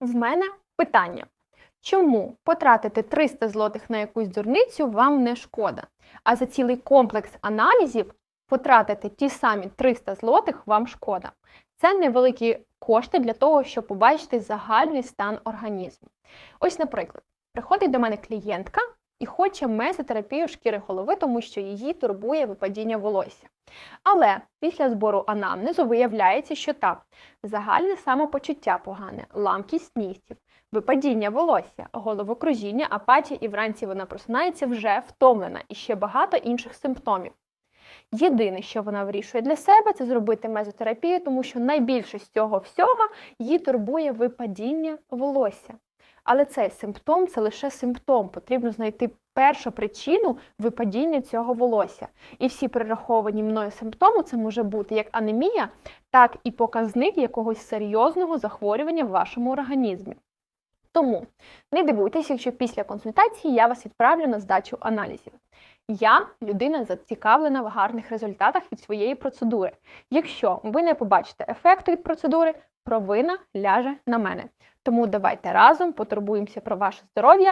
В мене питання. Чому потратити 300 злотих на якусь дурницю вам не шкода? А за цілий комплекс аналізів потратити ті самі 300 злотих вам шкода. Це невеликі кошти для того, щоб побачити загальний стан організму. Ось, наприклад, приходить до мене клієнтка і хоче мезотерапію шкіри голови, тому що її турбує випадіння волосся. Але після збору анамнезу виявляється, що так, загальне самопочуття погане, ламкість нігтів, випадіння волосся, головокружіння, апатія, і вранці вона просинається вже втомлена і ще багато інших симптомів. Єдине, що вона вирішує для себе, це зробити мезотерапію, тому що найбільше з цього всього її турбує випадіння волосся. Але цей симптом це лише симптом. Потрібно знайти першу причину випадіння цього волосся. І всі перераховані мною симптоми це може бути як анемія, так і показник якогось серйозного захворювання в вашому організмі. Тому не дивуйтесь, якщо після консультації я вас відправлю на здачу аналізів. Я людина зацікавлена в гарних результатах від своєї процедури. Якщо ви не побачите ефекту від процедури, провина ляже на мене. Тому давайте разом потурбуємося про ваше здоров'я